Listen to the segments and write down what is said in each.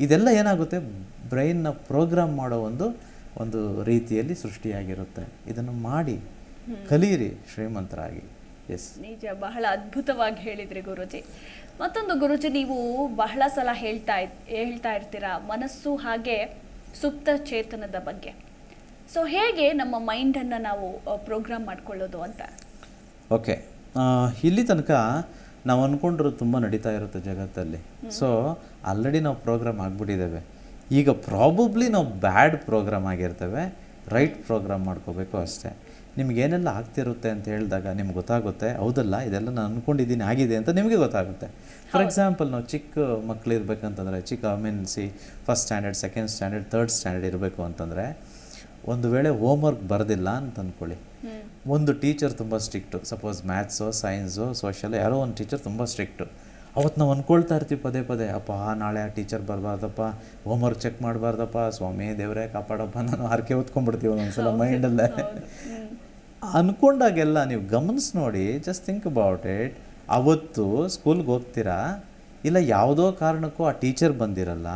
ಇದೆಲ್ಲ ಏನಾಗುತ್ತೆ? ಬ್ರೈನ್ನ ಪ್ರೋಗ್ರಾಮ್ ಮಾಡೋ ಒಂದು ಒಂದು ರೀತಿಯಲ್ಲಿ ಸೃಷ್ಟಿಯಾಗಿರುತ್ತೆ. ಇದನ್ನು ಮಾಡಿ ಕಲಿಯಿರಿ ಶ್ರೀಮಂತರಾಗಿ. ಎಸ್. ನಿಜ ಬಹಳ ಅದ್ಭುತವಾಗಿ ಹೇಳಿದ್ರಿ ಗುರುಜಿ. ಮತ್ತೊಂದು ಗುರುಜಿ ನೀವು ಬಹಳ ಸಲ ಹೇಳ್ತಾ ಹೇಳ್ತಾ ಇರ್ತೀರಾ ಮನಸ್ಸು ಹಾಗೆ ಸುಪ್ತ ಚೇತನದ ಬಗ್ಗೆ. ಸೊ ಹೇಗೆ ನಮ್ಮ ಮೈಂಡನ್ನು ನಾವು ಪ್ರೋಗ್ರಾಮ್ ಮಾಡ್ಕೊಳ್ಳೋದು ಅಂತ? ಓಕೆ. ಇಲ್ಲಿ ತನಕ ನಾವು ಅಂದ್ಕೊಂಡ್ರು ತುಂಬ ನಡೀತಾ ಇರುತ್ತೆ ಜಗತ್ತಲ್ಲಿ. ಸೊ ಆಲ್ರೆಡಿ ನಾವು ಪ್ರೋಗ್ರಾಮ್ ಆಗಿಬಿಟ್ಟಿದ್ದೇವೆ. ಈಗ ಪ್ರಾಬಬ್ಲಿ ನಾವು ಬ್ಯಾಡ್ ಪ್ರೋಗ್ರಾಮ್ ಆಗಿರ್ತೇವೆ ರೈಟ್ ಪ್ರೋಗ್ರಾಮ್ ಮಾಡ್ಕೋಬೇಕು ಅಷ್ಟೇ. ನಿಮ್ಗೇನೆಲ್ಲ ಆಗ್ತಿರುತ್ತೆ ಅಂತ ಹೇಳಿದಾಗ ನಿಮ್ಗೆ ಗೊತ್ತಾಗುತ್ತೆ ಹೌದಲ್ಲ ಇದೆಲ್ಲ ನಾನು ಅಂದ್ಕೊಂಡಿದ್ದೀನಿ ಆಗಿದೆ ಅಂತ ನಿಮಗೆ ಗೊತ್ತಾಗುತ್ತೆ. ಫಾರ್ ಎಕ್ಸಾಂಪಲ್ ನಾವು ಚಿಕ್ಕ ಮಕ್ಳು ಇರಬೇಕಂತಂದರೆ ಚಿಕ್ಕ I mean see first standard second standard third standard ಇರಬೇಕು ಅಂತಂದರೆ ಒಂದು ವೇಳೆ ಹೋಮ್ ವರ್ಕ್ ಬರೋದಿಲ್ಲ ಅಂತ ಅಂದ್ಕೊಳ್ಳಿ ಒಂದು ಟೀಚರ್ ತುಂಬ strict suppose maths science social ಯಾರೋ ಒಂದು ಟೀಚರ್ ತುಂಬ ಸ್ಟ್ರಿಕ್ಟು ಅವತ್ತು ನಾವು ಅಂದ್ಕೊಳ್ತಾ ಇರ್ತೀವಿ ಪದೇ ಪದೇ. ಅಪ್ಪ ನಾಳೆ ಆ ಟೀಚರ್ ಬರಬಾರ್ದಪ್ಪ. ಹೋಮ್ವರ್ಕ್ ಚೆಕ್ ಮಾಡಬಾರ್ದಪ್ಪ. ಸ್ವಾಮಿ ದೇವರೇ ಕಾಪಾಡಪ್ಪ ನಾನು ಹರಕೆ ಹೊತ್ಕೊಂಡ್ಬಿಡ್ತೀವಿ ಒಂದೊಂದ್ಸಲ ಮೈಂಡಲ್ಲೇ ಅಂದ್ಕೊಂಡಾಗೆಲ್ಲ ನೀವು ಗಮನಿಸಿ ನೋಡಿ ಜಸ್ಟ್ ಥಿಂಕ್ ಅಬೌಟ್ ಇಟ್ ಅವತ್ತು ಸ್ಕೂಲ್ಗೆ ಹೋಗ್ತೀರಾ? ಇಲ್ಲ ಯಾವುದೋ ಕಾರಣಕ್ಕೂ ಆ ಟೀಚರ್ ಬಂದಿರಲ್ಲ.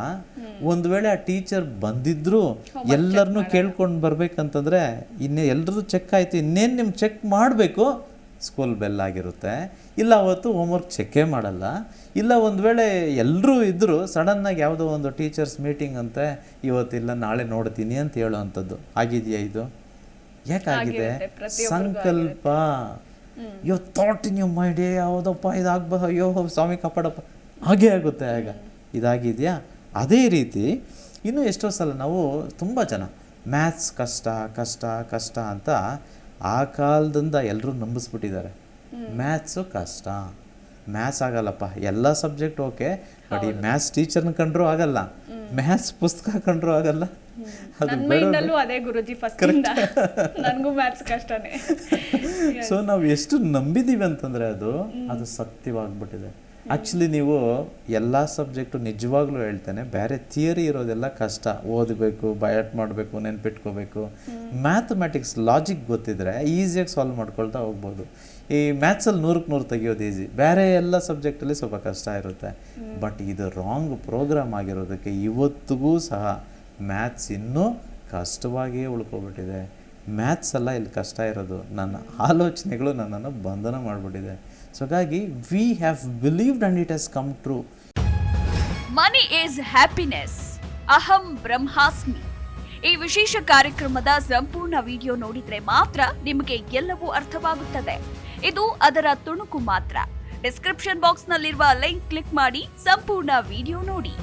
ಒಂದು ವೇಳೆ ಆ ಟೀಚರ್ ಬಂದಿದ್ರು ಎಲ್ಲರನ್ನೂ ಕೇಳ್ಕೊಂಡು ಬರ್ಬೇಕಂತಂದ್ರೆ ಇನ್ನೇ ಎಲ್ರದ್ದು ಚೆಕ್ ಆಯಿತು. ಇನ್ನೇನು ನಿಮ್ಮ ಚೆಕ್ ಮಾಡಬೇಕು? ಸ್ಕೂಲ್ ಬೆಲ್ ಆಗಿರುತ್ತೆ. ಇಲ್ಲ ಅವತ್ತು ಹೋಮ್ವರ್ಕ್ ಚೆಕ್ಕೇ ಮಾಡಲ್ಲ. ಇಲ್ಲ ಒಂದು ವೇಳೆ ಎಲ್ಲರೂ ಇದ್ದರು ಸಡನ್ನಾಗಿ ಯಾವುದೋ ಒಂದು ಟೀಚರ್ಸ್ ಮೀಟಿಂಗ್ ಅಂತೆ ಇವತ್ತಿಲ್ಲ ನಾಳೆ ನೋಡ್ತೀನಿ ಅಂತ ಹೇಳೋ ಆಗಿದೆಯಾ ಇದು? ಯಾಕಾಗಿದೆ ಸಂಕಲ್ಪ. ಯೋ ಥಾಟ್ ಇನ್ ಯೋ ಮೈಂಡ್ ಯಾವುದಪ್ಪ ಇದಾಗ್ಬ ಅಯ್ಯೋ ಸ್ವಾಮಿ ಕಾಪಾಡಪ್ಪ. ಹಾಗೇ ಆಗುತ್ತೆ ಆಗ. ಇದಾಗಿದೆಯಾ? ಅದೇ ರೀತಿ ಇನ್ನೂ ಎಷ್ಟೋ ಸಲ ನಾವು ತುಂಬ ಜನ ಮ್ಯಾಥ್ಸ್ ಕಷ್ಟ ಕಷ್ಟ ಕಷ್ಟ ಅಂತ ಆ ಕಾಲದಿಂದ ಎಲ್ಲರೂ ನಂಬಿಸ್ಬಿಟ್ಟಿದ್ದಾರೆ. ಮ್ಯಾಥ್ಸು ಕಷ್ಟ. ಮ್ಯಾಥ್ಸ್ ಆಗಲ್ಲಪ್ಪ. ಎಲ್ಲ ಸಬ್ಜೆಕ್ಟ್ ಓಕೆ ಬಟ್ ಈ ಮ್ಯಾಥ್ಸ್ ಟೀಚರ್ನ ಕಂಡ್ರೂ ಆಗಲ್ಲ. ಮ್ಯಾಥ್ಸ್ ಪುಸ್ತಕ ಕಂಡ್ರೂ ಆಗಲ್ಲ. ಅದು ಅದೇ ಗುರುಜಿ ಫಸ್ಟ್ ನನಗೂ ಮ್ಯಾಥ್ಸ್ ಕಷ್ಟನೇ. ಸೊ ನಾವು ಎಷ್ಟು ನಂಬಿದೀವಿ ಅಂತಂದ್ರೆ ಅದು ಅದು ಸತ್ಯವಾಗ್ಬಿಟ್ಟಿದೆ. ಆಕ್ಚುಲಿ ನೀವು ಎಲ್ಲ ಸಬ್ಜೆಕ್ಟು ನಿಜವಾಗ್ಲೂ ಹೇಳ್ತೇನೆ ಬೇರೆ ಥಿಯರಿ ಇರೋದೆಲ್ಲ ಕಷ್ಟ. ಓದಬೇಕು ಬಯಟ್ ಮಾಡಬೇಕು ನೆನ್ಪಿಟ್ಕೋಬೇಕು. ಮ್ಯಾಥಮೆಟಿಕ್ಸ್ ಲಾಜಿಕ್ ಗೊತ್ತಿದ್ರೆ ಈಸಿಯಾಗಿ ಸಾಲ್ವ್ ಮಾಡ್ಕೊಳ್ತಾ ಹೋಗ್ಬೋದು. ಈ ಮ್ಯಾಥ್ಸಲ್ಲಿ ನೂರಕ್ಕೆ ನೂರು ತೆಗಿಯೋದು ಈಸಿ ಬೇರೆ ಎಲ್ಲ ಸಬ್ಜೆಕ್ಟಲ್ಲಿ ಸ್ವಲ್ಪ ಕಷ್ಟ ಇರುತ್ತೆ. ಬಟ್ ಇದು ರಾಂಗ್ ಪ್ರೋಗ್ರಾಮ್ ಆಗಿರೋದಕ್ಕೆ ಇವತ್ತಿಗೂ ಸಹ ಮ್ಯಾಥ್ಸ್ ಇನ್ನೂ ಕಷ್ಟವಾಗಿಯೇ ಉಳ್ಕೊಬಿಟ್ಟಿದೆ. ಮ್ಯಾಥ್ಸ್ ಎಲ್ಲ ಇಲ್ಲಿ ಕಷ್ಟ ಇರೋದು. ನನ್ನ ಆಲೋಚನೆಗಳು ನನ್ನನ್ನು ಬಂಧನ ಮಾಡಿಬಿಟ್ಟಿದೆ. ಸೊ ಹಾಗಾಗಿ we have believed and it has come true money is happiness ಅಹಂ ಬ್ರಹ್ಮಾಸ್ಮಿ ಈ ವಿಶೇಷ ಕಾರ್ಯಕ್ರಮದ ಸಂಪೂರ್ಣ ವಿಡಿಯೋ ನೋಡಿದ್ರೆ ಮಾತ್ರ ನಿಮಗೆ ಎಲ್ಲವೂ ಅರ್ಥವಾಗುತ್ತದೆ. ಇದು ಅದರ ತುಣುಕು ಮಾತ್ರ. ಡಿಸ್ಕ್ರಿಪ್ಷನ್ ಬಾಕ್ಸ್ನಲ್ಲಿರುವ ಲಿಂಕ್ ಕ್ಲಿಕ್ ಮಾಡಿ ಸಂಪೂರ್ಣ ವಿಡಿಯೋ ನೋಡಿ.